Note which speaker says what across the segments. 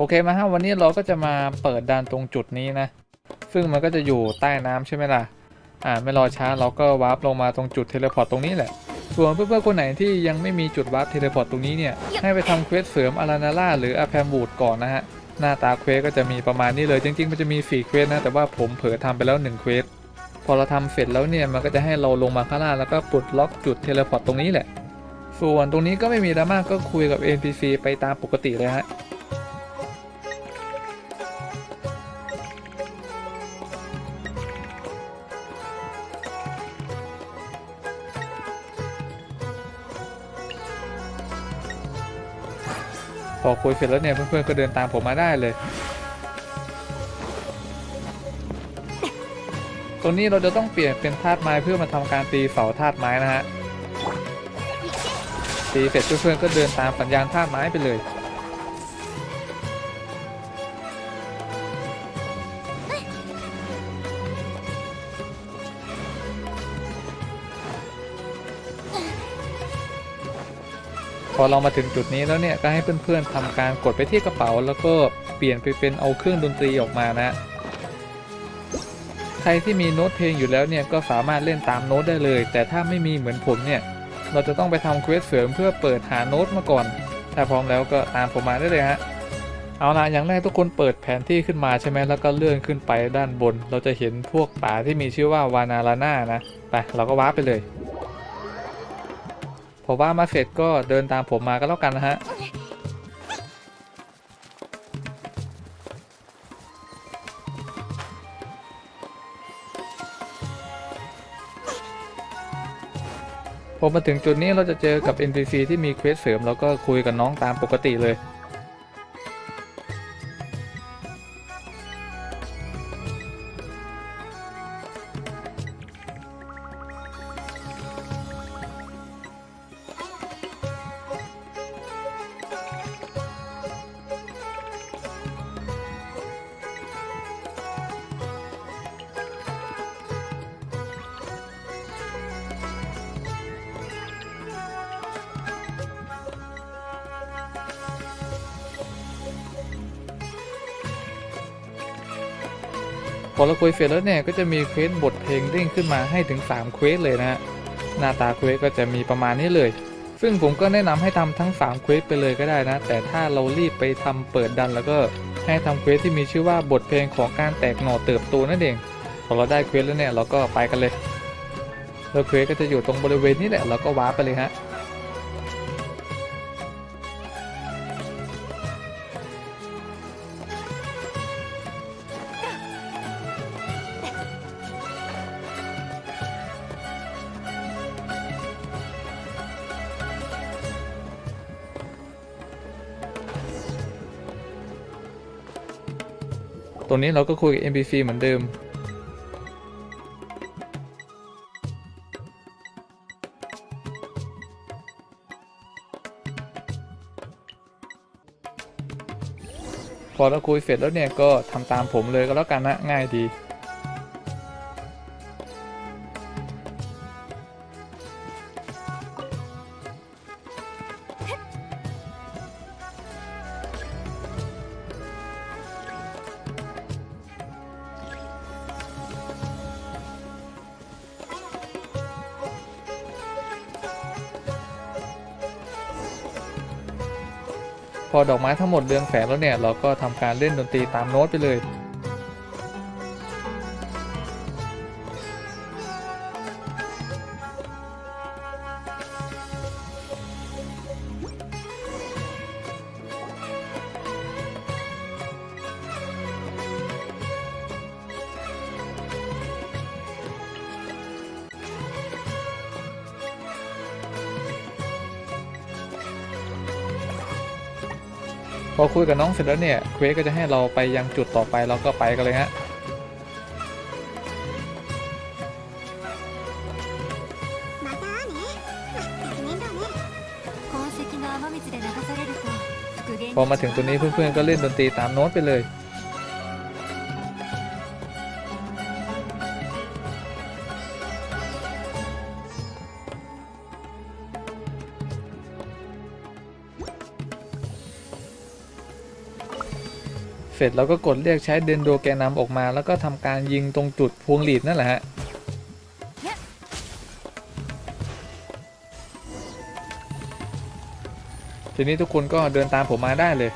Speaker 1: โอเคมาฮะวันนี้เราก็จะมาเปิดด่านตรงจุดนี้นะ ซึ่งมันก็จะอยู่ใต้น้ำใช่ไหมล่ะ อ่าไม่รอช้าเราก็วาร์ปลงมาตรงจุดเทเลพอร์ตตรงนี้แหละ ส่วนเพื่อนๆคนไหนที่ยังไม่มีจุดวาร์ปเทเลพอร์ตตรงนี้เนี่ย ให้ไปทำเควสเสริมอารานาล่าหรืออาแพมบูดก่อนนะฮะ หน้าตาเควสก็จะมีประมาณนี้เลย จริงๆ มันจะมี4เควสนะ แต่ว่าผมเผลอทำไปแล้ว1เควส พอเราทำเสร็จแล้วเนี่ย มันก็จะให้เราลงมาข้างล่างแล้วก็ปลดล็อกจุดเทเลพอร์ตตรงนี้แหละ ส่วนตรงนี้ก็ไม่มีดราม่าก็คุยกับ NPC ไปตามปกติเลยฮะ พอคุยเสร็จแล้วเนี่ยเพื่อนๆก็เดินตามผมมาได้เลย ตรงนี้เราจะต้องเปลี่ยนเป็นธาตุไม้เพื่อมาทำการตีเสาธาตุไม้นะฮะตีเสร็จเพื่อนๆก็เดินตามสัญญาณธาตุไม้ไปเลย อเรามาถึงจุดนี้แล้วเนี่ยก็ให้เพื่อนๆทำการกดไปที่กระเป๋า แล้วก็เปลี่ยนไปเป็นเอาเครื่องดนตรีออกมานะ ใครที่มีโน้ตเพลงอยู่แล้วเนี่ยก็สามารถเล่นตามโน้ตได้เลย แต่ถ้าไม่มีเหมือนผมเนี่ยเราจะต้องไปทำเควสเสริมเพื่อเปิดหาโน้ตมาก่อน ถ้าพร้อมแล้วก็ตามผมมาได้เลยฮะ เอาละอย่างแรกทุกคนเปิดแผนที่ขึ้นมาใช่ไหมแล้วก็เลื่อนขึ้นไปด้านบน เราจะเห็นพวกป่าที่มีชื่อว่าวานาลาน่านะ ไปเราก็ว้าร์ปไปเลย พอว่ามาเสร็จก็เดินตามผมมาก็แล้วกันนะฮะพอมาถึงจุดนี้เราจะเจอกับ NPC ที่มีเควสเสริมแล้วก็คุยกับน้องตามปกติเลย อเราคุยเสร็จแล้วเนี่ยก็จะมีเควสบทเพลงเด้งขึ้นมาให้ถึง3เควสเลยนะฮะหน้าตาเควสก็จะมีประมาณนี้เลย ซึ่งผมก็แนะนำให้ทำทั้ง3เควสไปเลยก็ได้นะ แต่ถ้าเรารีบไปทำเปิดดันแล้วก็ให้ทำเควสที่มีชื่อว่าบทเพลงของการแตกหน่อเติบโตนั่นเองพอเราได้เควสแล้วเนี่ยเราก็ไปกันเลยแล้วเควสก็จะอยู่ตรงบริเวณนี้แหละเราก็ว้าร์ปไปเลยฮะ ตรงนี้เราก็คุยกับ NPC เหมือนเดิม พอเราคุยเสร็จแล้วเนี่ยก็ทำตามผมเลยก็แล้วกันนะง่ายดี พอดอกไม้ทั้งหมดเรืองแสงแล้วเนี่ยเราก็ทำการเล่นดนตรีตามโน้ตไปเลย พอคุยกับน้องเสร็จแล้วเนี่ยเควสก็จะให้เราไปยังจุดต่อไปเราก็ไปกันเลยฮะพอมาถึงตัวนี้เพื่อนๆก็เล่นดนตรีตามโน้ตไปเลย สร็จเราก็กดเรียกใช้เดนโดแกนำออกมา แล้วก็ทำการยิงตรงจุดพวงหลีดนั่นแหละฮะทีนี้ทุกคนก็เดินตามผมมาได้เลย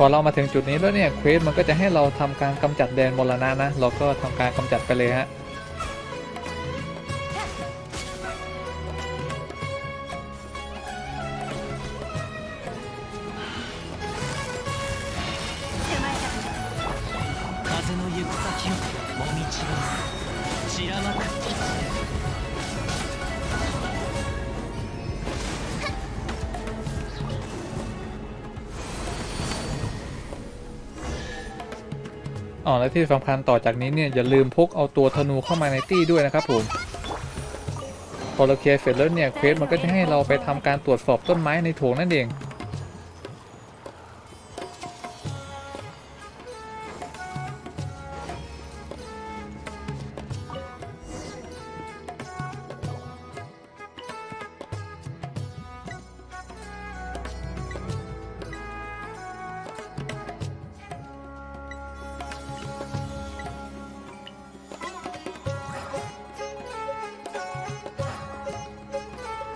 Speaker 1: พอเรามาถึงจุดนี้แล้วเนี่ยเควสมันก็จะให้เราทำการกำจัดแดนมรณะนะ เราก็ทำการกำจัดไปเลยฮะ อ๋อและที่สำคัญต่อจากนี้เนี่ยอย่าลืมพกเอาตัวธนูเข้ามาในตี้ด้วยนะครับผมพอเราเคลียร์เสร็จแล้วเนี่ยเควสมันก็จะให้เราไปทำการตรวจสอบต้นไม้ในโถงนั่นเอง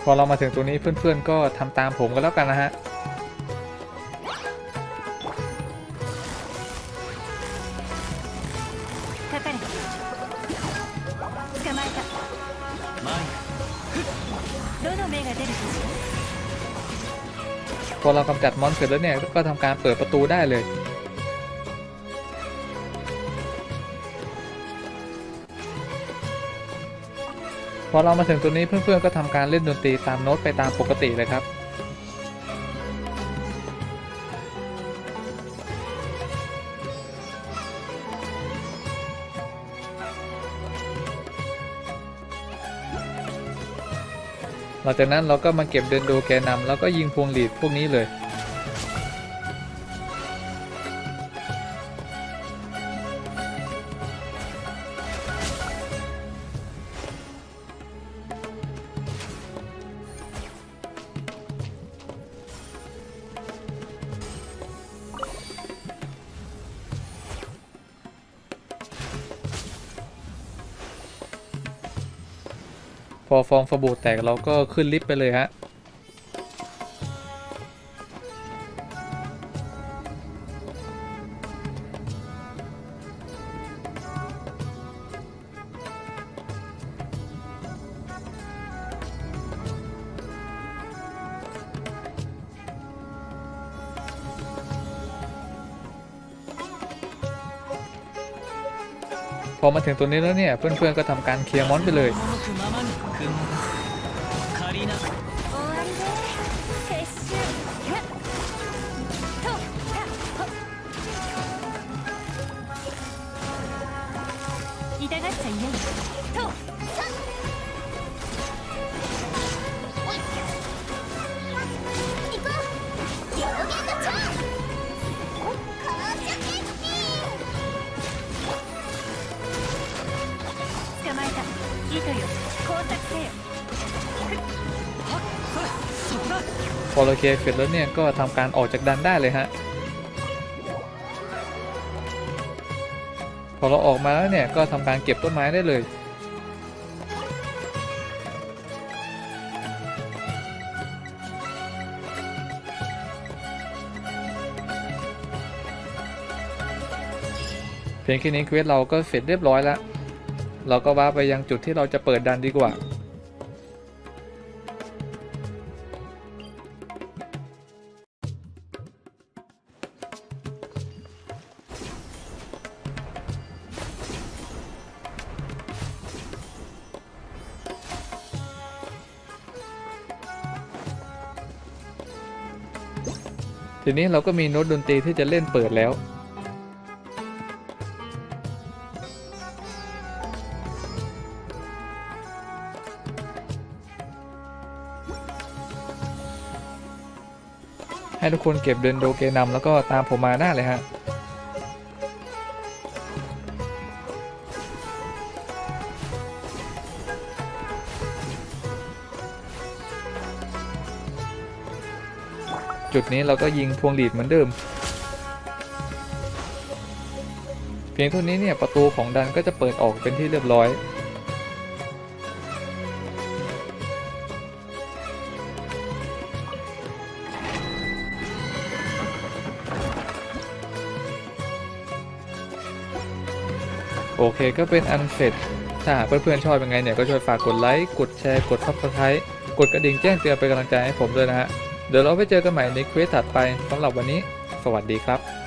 Speaker 1: พอเรามาถึงตรงนี้เพื่อนๆก็ทำตามผมก็แล้วกันนะฮะพอเรากำจัดมอนสเสร็จแล้วเนี่ยก็ทำการเปิดประตูได้เลย พอเรามาถึงตัวนี้เพื่อนๆก็ทำการเล่นดนตรีตามโน้ตไปตามปกติเลยครับหลังจากนั้นเราก็มาเก็บเดินโดแกนนำแล้วก็ยิงพวงหลีดพวกนี้เลย อฟองสบู่แตกเราก็ขึ้นลิฟต์ไปเลยฮะ พอมาถึงตัวนี้แล้วเนี่ยเพื่อนๆก็ทำการเคลียร์มอนไปเลย พอเราเคลียร์เสร็จแล้วเนี่ยก็ทำการออกจากดันได้เลยฮะ พอเราออกมาแล้วเนี่ยก็ทำการเก็บต้นไม้ได้เลย เพียงแค่นี้เควสเราก็เสร็จเรียบร้อยแล้ว เราก็ว้าไปยังจุดที่เราจะเปิดดันดีกว่า ทีนี้เราก็มีโน้ตดนตรีที่จะเล่นเปิดแล้ว ให้ทุกคนเก็บเดินโดเกนำแล้วก็ตามผมมาหน้าเลยฮะจุดนี้เราก็ยิงพวงหลีดเหมือนเดิม เพียงเท่านี้เนี่ยประตูของดันก็จะเปิดออกเป็นที่เรียบร้อย อเคก็เป็นอันเสร็จ ถ้าหากเพื่อนๆชอบยังไงเนี่ยก็ช่วยฝากกดไลค์ กดแชร์ กดซับสไครต์กดกระดิ่งแจ้งเตือนเป็นกำลังใจให้ผมด้วยนะฮะ เดี๋ยวเราไปเจอกันใหม่ในเควสถัดไปสำหรับวันนี้ สวัสดีครับ